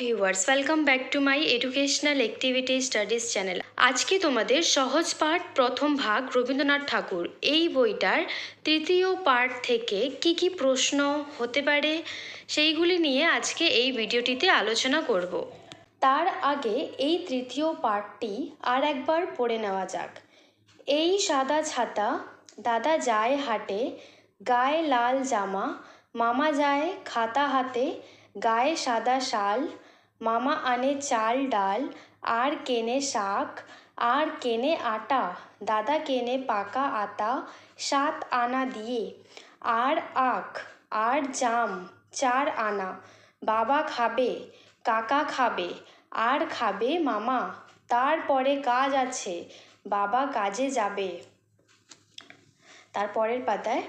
Viewers welcome back to my educational activity studies channel আজকে তোমাদের সহজ পাঠ প্রথম ভাগ রবীন্দ্রনাথ ঠাকুর। এই বইটার তৃতীয় পার্ট থেকে কি কি প্রশ্ন হতে পারে, সেইগুলি নিয়ে আজকে এই ভিডিওটিতে আলোচনা করব। তার আগে এই তৃতীয় পার্টটি আর একবার পড়ে নেওয়া যাক। এই সাদা ছাতা, দাদা যায় হাটে, গায়ে লাল জামা, মামা যায় খাতা হাতে, গায়ে সাদা শাল মামা আনে চাল, ডাল, আর কেনে শাক, আর কেনে আটা, দাদা কেনে পাকা আতা, সাত আনা দিয়ে, আর আখ, আর জাম, চার আনা, বাবা খাবে, কাকা খাবে, আর খাবে মামা, তারপরে কাজ আছে, বাবা কাজে যাবে। তারপরের পাতায়,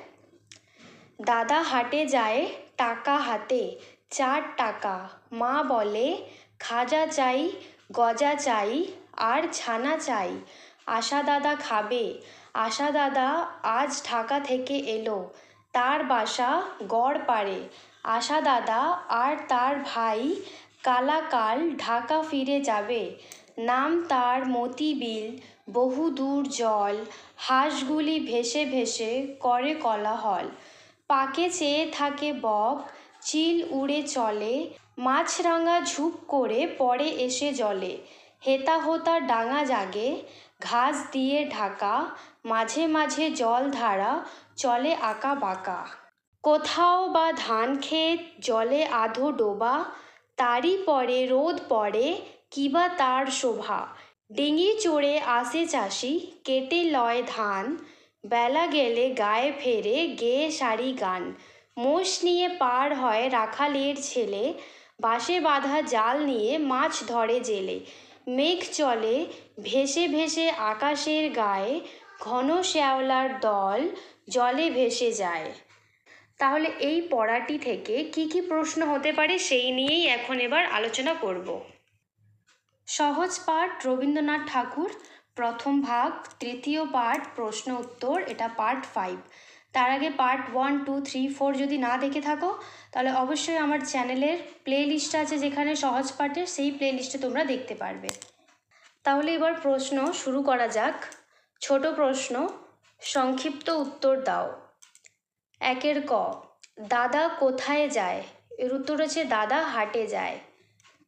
দাদা হাটে যায় টাকা হাতে চার টাকা। মা বলে, খাজা চাই, গজা চাই, আর ছানা চাই। আশা দাদা খাবে। আশা দাদা আজ ঢাকা থেকে এলো। তার বাসা গড় পাড়ে। আশা দাদা আর তার ভাই কালাকাল ঢাকা ফিরে যাবে। নাম তার মতিবিল। বহুদূর জল। হাঁসগুলি ভেসে ভেসে করে কলাহল। পাকে চেয়ে থাকে বক। চিল উড়ে চলে, মাছরাঙা ঝুপ করে পড়ে এসে জলে। হেতা হোতা ডাঙা জাগে, ঘাস দিয়ে ঢাকা, মাঝে মাঝে জল ধারা, চলে আঁকা বাঁকা। কোথাও বা ধান ক্ষেত, জলে আধো ডোবা, তারই পরে রোদ পড়ে কিবা তার শোভা। ডিঙি চড়ে আসে চাষি, কেটে লয় ধান, বেলা গেলে গায়ে ফেরে গেয়ে সারি গান। মোষ নিয়ে পার হয় রাখালের ছেলে। বাঁশে বাঁধা জাল নিয়ে মাছ ধরে জেলে। মেঘ চলে ভেসে ভেসে আকাশের গায়ে। ঘন শ্যাওলার দল জলে ভেসে যায়। তাহলে এই পড়াটি থেকে কি কি প্রশ্ন হতে পারে সেই নিয়েই এখন এবার আলোচনা করব। সহজ পাঠ রবীন্দ্রনাথ ঠাকুর, প্রথম ভাগ, তৃতীয় পার্ট প্রশ্ন উত্তর, এটা পার্ট ফাইভ। তার আগে part one two three four যদি না দেখে থাকো, তাহলে অবশ্যই আমার চ্যানেলের প্লে লিস্ট আছে যেখানে সহজ পাঠের সেই প্লে লিস্টে তোমরা দেখতে পারবে। তাহলে এবার প্রশ্ন শুরু করা যাক। ছোট প্রশ্ন, সংক্ষিপ্ত উত্তর দাও। একের ক, দাদা কোথায় যায়? এর উত্তর হচ্ছে, দাদা হাটে যায়।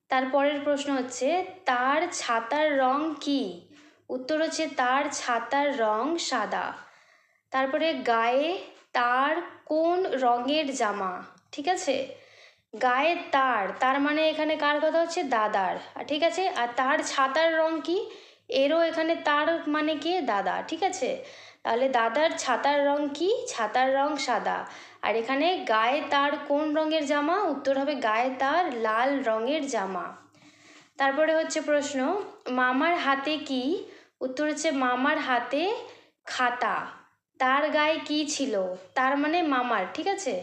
তারপরের প্রশ্ন হচ্ছে, তার ছাতার রং কি? উত্তর হচ্ছে, তার ছাতার রং সাদা। তারপরে গায়ে তার কোন রঙের জামা, ঠিক আছে? গায়ে তার তার মানে এখানে কার কথা হচ্ছে? দাদার ঠিক আছে? আর তার ছাতার রং কি? এরও এখানে তার মানে কে? দাদা, ঠিক আছে? তাহলে দাদার ছাতার রং কি? ছাতার রং সাদা। আর এখানে গায়ে তার কোন রঙের জামা? উত্তর হবে গায়ে তার লাল রঙের জামা। তারপরে হচ্ছে প্রশ্ন, মামার হাতে কি? উত্তর হচ্ছে মামার হাতে খাতা। তার গায়ে কি ছিল? তার মানে মামার, ঠিক আছে?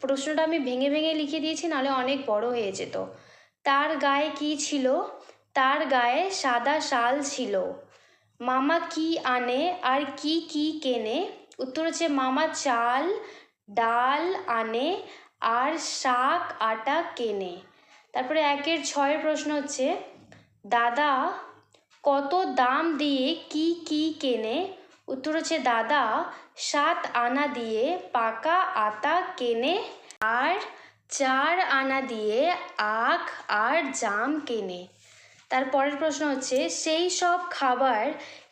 প্রশ্নটা আমি ভেঙে ভেঙে লিখে দিয়েছি, নাহলে অনেক বড় হয়ে যেত। তার গায়ে কি ছিল? তার গায়ে সাদা শাল ছিল। মামা কি আনে আর কি কি কেনে? উত্তর হচ্ছে মামা চাল, ডাল আনে আর শাক আটা কেনে। তারপরে একের ছয়ের প্রশ্ন হচ্ছে, দাদা, কত দাম দিয়ে কি কি কেনে? উত্তর হচ্ছে, দাদা, সাত আনা দিয়ে পাকা আতা কেনে আর চার আনা দিয়ে আখ আর জাম কেনে। তারপরের প্রশ্ন হচ্ছে, সেই সব খাবার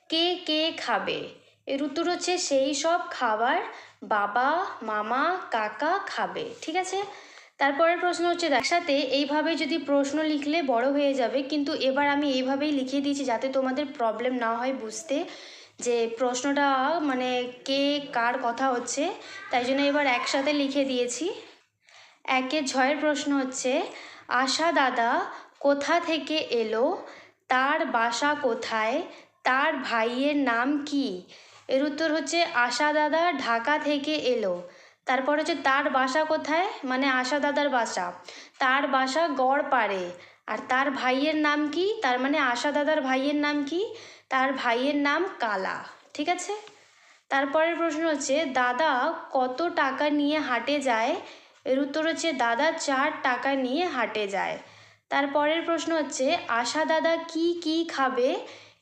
কে কে খাবে? এর উত্তর হচ্ছে, সেই সব খাবার বাবা, মামা, কাকা খাবে। ঠিক আছে? তারপরের প্রশ্ন হচ্ছে একসাথে এইভাবে যদি প্রশ্ন লিখলে বড় হয়ে যাবে, কিন্তু এবার আমি এইভাবেই লিখে দিয়েছি যাতে তোমাদের প্রবলেম না হয় বুঝতে। যে প্রশ্নটা মানে কে কার কথা হচ্ছে, তাই জন্য এবার একসাথে লিখে দিয়েছি। একে ছয়ের প্রশ্ন হচ্ছে, আশা দাদা কোথা থেকে এলো? তার বাসা কোথায়? তার ভাইয়ের নাম কি? এর উত্তর হচ্ছে, আশা দাদা ঢাকা থেকে এলো। তারপর হচ্ছে, তার বাসা কোথায়? মানে আশা দাদার বাসা। তার বাসা গড় পাড়ে আর তার ভাইয়ের নাম কি? তার মানে আশা দাদার ভাইয়ের নাম কি? তার ভাইয়ের নাম কালা, ঠিক আছে? তারপরের প্রশ্ন হচ্ছে, দাদা কত টাকা নিয়ে হাটে যায়? এর উত্তর হচ্ছে, দাদা চার টাকা নিয়ে হাটে যায়। তারপরের প্রশ্ন হচ্ছে, আশা দাদা কি কি খাবে?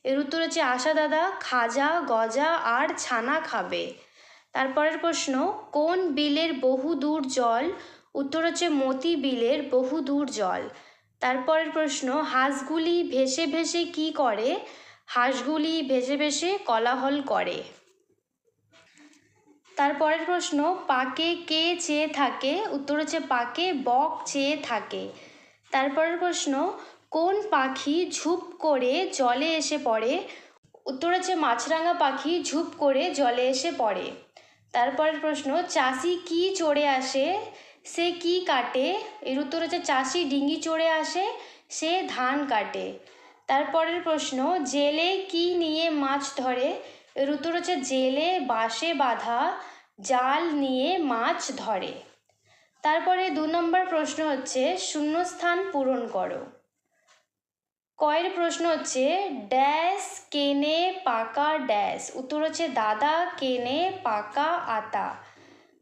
এর উত্তর হচ্ছে, আশা দাদা খাজা, গজা আর ছানা খাবে। তারপরের প্রশ্ন, কোন বিলের বহু দূর জল? উত্তর হচ্ছে, মতি বিলের বহু দূর জল। তারপরের প্রশ্ন, হাঁসগুলি ভেসে ভেসে কি করে? হাঁসগুলি ভেসে ভেসে কলাহল করে। তারপরের প্রশ্ন, পাকে কে চেয়ে থাকে? উত্তর হচ্ছে পাকে, বক চেয়ে থাকে। তারপরের প্রশ্ন, কোন পাখি ঝুপ করে জলে এসে পড়ে? উত্তর হচ্ছে মাছরাঙা পাখি ঝুপ করে জলে এসে পড়ে। তারপরের প্রশ্ন, চাষি কি চড়ে আসে? সে কি কাটে? এর উত্তর হচ্ছে, চাষি ডিঙি চড়ে আসে, সে ধান কাটে। তারপরের প্রশ্ন, জেলে কি নিয়ে মাছ ধরে? এর উত্তর হচ্ছে জেলে বাঁশে বাঁধা, জাল নিয়ে মাছ ধরে। তারপরে দু নম্বর প্রশ্ন হচ্ছে, শূন্যস্থান পূরণ করো। কয়ের প্রশ্ন হচ্ছে, ড্যাশ কেনে পাকা ড্যাশ? উত্তর হচ্ছে, দাদা কেনে পাকা আতা।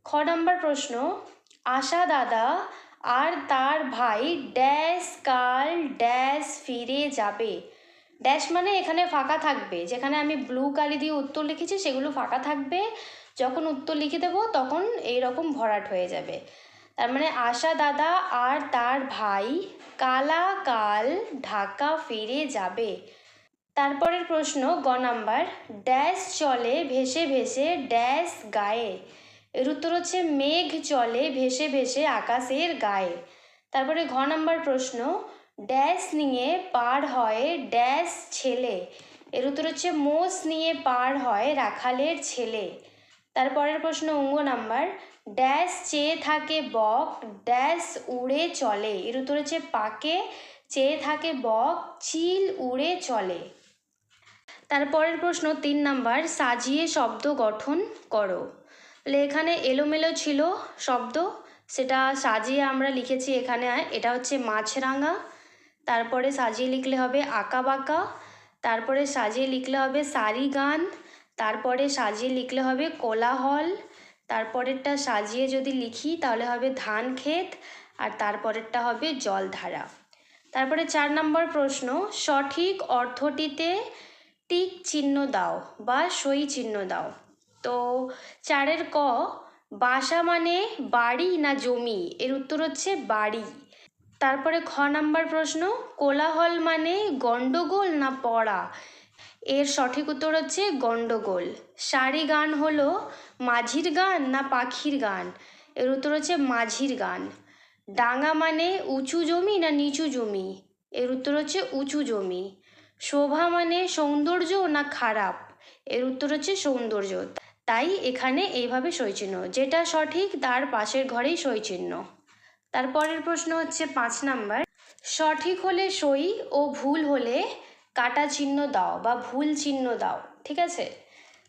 খ নম্বর প্রশ্ন, আশা দাদা আর তার ভাই ড্যাশ কাল ড্যাশ ফিরে যাবে। ড্যাশ মানে এখানে ফাঁকা থাকবে। যেখানে আমি ব্লু কালি দিয়ে উত্তর লিখেছি, সেগুলো ফাঁকা থাকবে। যখন উত্তর লিখে দেবো, তখন এই রকম ভরাট হয়ে যাবে। তার মানে আশা দাদা আর তার ভাই কালা কাল ঢাকা ফিরে যাবে। তারপরের প্রশ্ন গ নাম্বার। ড্যাশ চলে ভেসে ভেসে ড্যাশ গায়ে। এর উত্তর হচ্ছে মেঘ চলে ভেসে ভেসে আকাশের গায়ে। তারপরে ঘ নাম্বার প্রশ্ন, ড্যাশ নিয়ে পার হয় ড্যাশ ছেলে। এর উত্তর হচ্ছে মোষ নিয়ে পার হয় রাখালের ছেলে। তারপরের প্রশ্ন অঙ্গ নাম্বার, ড্যাশ চেয়ে থাকে বক, ড্যাশ উড়ে চলে। এর উত্তর হচ্ছে পাকে চেয়ে থাকে বক, চিল উড়ে চলে। তারপরের প্রশ্ন তিন নাম্বার, সাজিয়ে শব্দ গঠন করো। এখানে এলোমেলো ছিল শব্দ। সেটা সাজিয়ে আমরা লিখেছি এখানে। এটা হচ্ছে মাছরাঙা। তারপরে সাজিয়ে লিখলে হবে আঁকা বাঁকা তারপরে সাজিয়ে লিখলে হবে সারি গান তারপরে সাজিয়ে লিখলে হবে কোলাহল। তারপরেরটা সাজিয়ে যদি লিখি, তাহলে হবে ধান ক্ষেত আর তারপরেরটা হবে জলধারা। তারপরে চার নম্বর প্রশ্ন, সঠিক অর্থটিতে টিক চিহ্ন দাও বা সই চিহ্ন দাও। তো চারের ক, বাসা মানে বাড়ি না জমি? এর উত্তর হচ্ছে বাড়ি। তারপরে খ নাম্বার প্রশ্ন, কোলাহল মানে গণ্ডগোল না পড়া? এর সঠিক উত্তর হচ্ছে গণ্ডগোল। সারি গান হলো মাঝির গান না পাখির গান? এর উত্তর হচ্ছে মাঝির গান। ডাঙা মানে উঁচু জমি না নিচু জমি? এর উত্তর হচ্ছে উঁচু জমি। শোভা মানে সৌন্দর্য না খারাপ? এর উত্তর হচ্ছে সৌন্দর্য। তাই এখানে এইভাবে সইচিহ্ন যেটা সঠিক, তার পাশের ঘরেই সইচিহ্ন তারপরের প্রশ্ন হচ্ছে পাঁচ নাম্বার। সঠিক হলে সই ও ভুল হলে কাটা চিহ্ন দাও বা ভুল চিহ্ন দাও, ঠিক আছে?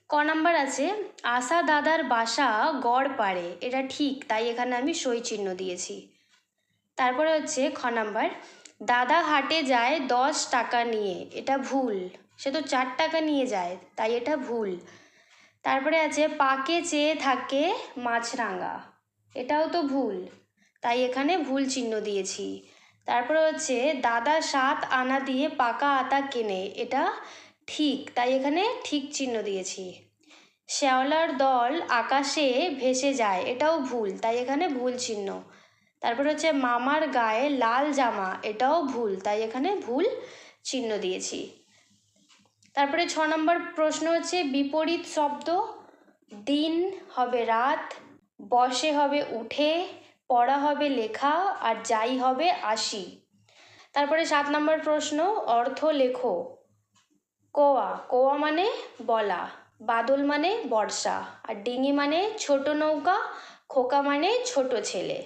ক নাম্বার আছে, আশা দাদার বাসা গড় পারে এটা ঠিক, তাই এখানে আমি সই চিহ্ন দিয়েছি। তারপরে হচ্ছে খ নাম্বার, দাদা হাটে যায় দশ টাকা নিয়ে, এটা ভুল। সে তো চার টাকা নিয়ে যায়, তাই এটা ভুল। তারপরে আছে পাকে চেয়ে থাকে মাছরাঙা। এটাও তো ভুল। তাই এখানে ভুল চিহ্ন দিয়েছি। তারপরে হচ্ছে, দাদা সাত আনা দিয়ে পাকা আতা কেনে। এটা ঠিক, তাই এখানে ঠিক চিহ্ন দিয়েছি। শ্যাওলার দল আকাশে ভেসে যায়, এটাও ভুল, তাই এখানে ভুল চিহ্ন। তারপর হচ্ছে, মামার গায়ে লাল জামা, এটাও ভুল, তাই এখানে ভুল চিহ্ন দিয়েছি। তারপরে ছ নম্বর প্রশ্ন হচ্ছে, বিপরীত শব্দ দিন হবে রাত, বসে হবে উঠে, পড়া হবে লেখা, আর যাই হবে আসি। তারপরে সাত নম্বর প্রশ্ন, অর্থ লেখো। কোয়া কোয়া মানে বলা, বাদল মানে বর্ষা, আর ডিঙি মানে ছোট নৌকা, খোকা মানে ছোট ছেলে।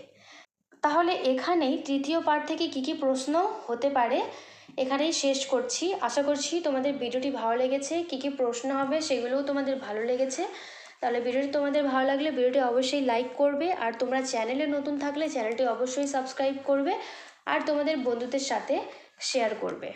তাহলে এখানেই তৃতীয় পার্ট থেকে কি কি প্রশ্ন হতে পারে এখানেই শেষ করছি। আশা করছি তোমাদের ভিডিওটি ভালো লেগেছে। কি কি প্রশ্ন হবে সেগুলোও তোমাদের ভালো লেগেছে। তাহলে ভিডিওটি তোমাদের ভালো লাগলে ভিডিওটি অবশ্যই লাইক করবে। আর তোমরা চ্যানেলে নতুন থাকলে চ্যানেলটি অবশ্যই সাবস্ক্রাইব করবে। আর তোমাদের বন্ধুদের সাথে শেয়ার করবে।